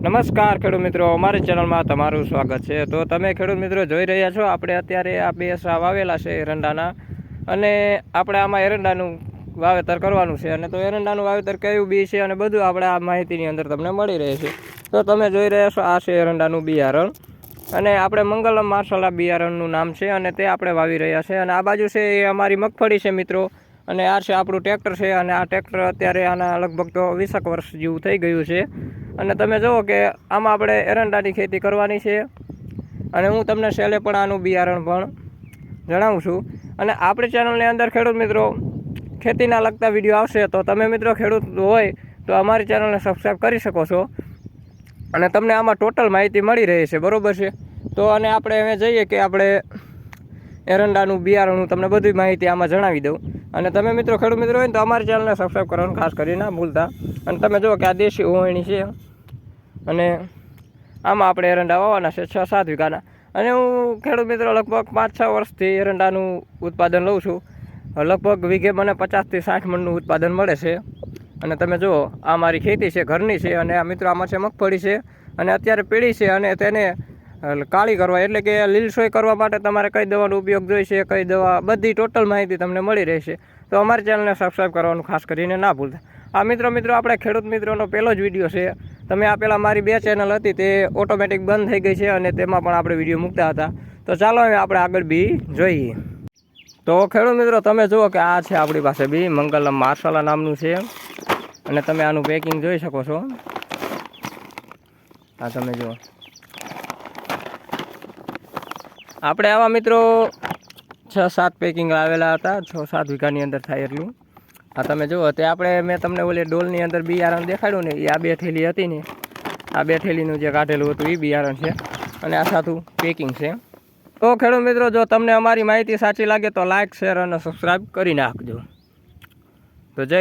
નમસ્કાર ખેડૂત મિત્રો, અમારી ચેનલમાં તમારું સ્વાગત છે. તો તમે ખેડૂત મિત્રો જોઈ રહ્યા છો, આપણે અત્યારે આ બે સાવ આવેલા છે એરંડાના. અને આપણે આમાં એરંડાનું વાવેતર કરવાનું છે. અને તો એરંડાનું વાવેતર કયું બી છે અને બધું આપણે આ માહિતીની અંદર તમને મળી રહે છે. તો તમે જોઈ રહ્યા છો, આ છે એરંડાનું બિયારણ. અને આપણે મંગલમ માર્શલા બિયારણનું નામ છે અને તે આપણે વાવી રહ્યા છે. અને આ બાજુ છે એ અમારી મગફળી છે મિત્રો. અને આ છે આપણું ટ્રેક્ટર છે અને આ ટ્રેક્ટર અત્યારે આના લગભગ તો વીસક વર્ષ જેવું થઈ ગયું છે. અને તમે જુઓ કે આમાં આપણે એરંડાની ખેતી કરવાની છે. અને હું તમને છેલ્લે પણ આનું બિયારણ પણ જણાવું છું. અને આપણી ચેનલની અંદર ખેડૂત મિત્રો ખેતીના લગતા વીડિયો આવશે, તો તમે મિત્રો ખેડૂત હોય તો અમારી ચેનલને સબસ્ક્રાઈબ કરી શકો છો. અને તમને આમાં ટોટલ માહિતી મળી રહી છે, બરોબર છે? તો અને આપણે હવે જઈએ કે આપણે એરંડાનું બિયારણ હું તમને બધી માહિતી આમાં જણાવી દઉં. અને તમે મિત્રો ખેડૂત મિત્રો હોય તો અમારી ચેનલને સબસ્ક્રાઈબ કરવાનું ખાસ કરીને ભૂલતા. અને તમે જુઓ કે આ દેશી ઓવણી છે. અને આમાં આપણે એરંડા વાવવાના છે છ, સાત વીઘાના. અને હું ખેડૂત મિત્રો લગભગ પાંચ, છ વર્ષથી એરંડાનું ઉત્પાદન લઉં છું. લગભગ વીઘે મને પચાસથી સાઠ મણનું ઉત્પાદન મળે છે. અને તમે જુઓ, આ મારી ખેતી છે, ઘરની છે અને આ મિત્રો આમાં છે મગફળી છે અને અત્યારે પીળી છે અને તેને કાળી કરવા એટલે કે લીલસોઈ કરવા માટે તમારે કઈ દવાનો ઉપયોગ જોઈશે, કઈ દવા, બધી ટોટલ માહિતી તમને મળી રહેશે. તો અમારી ચેનલને સબસ્ક્રાઈબ કરવાનું ખાસ કરીને ના ભૂલતા. આ મિત્રો મિત્રો, આપણે ખેડૂત મિત્રોનો પહેલો જ વીડિયો છે. તમે આ પહેલાં મારી બે ચેનલ હતી તે ઓટોમેટિક બંધ થઈ ગઈ છે અને તેમાં પણ આપણે વીડિયો મૂકતા હતા. તો ચાલો હવે આપણે આગળ બી જોઈએ. તો ખેડૂત મિત્રો, તમે જુઓ કે આ છે આપણી પાસે બી મંગલમ માર્શાલા નામનું છે. અને તમે આનું પેકિંગ જોઈ શકો છો. આ તમે જુઓ. આપણે આવા મિત્રો છ સાત પેકિંગ આવેલા હતા. છ સાત વીઘાની અંદર થાય એટલું. આ તમે જુઓ, તે આપણે મેં તમને ઓલી ડોલની અંદર બિયારણ દેખાડ્યું ને, એ આ બે થેલી હતી ને, આ બે થેલીનું જે કાઢેલું હતું, એ બિયારણ છે. અને આ સાથું પેકિંગ છે. તો ખેડૂત મિત્રો, જો તમને અમારી માહિતી સાચી લાગે તો લાઇક શેર અને સબસ્ક્રાઈબ કરી નાખજો. તો જય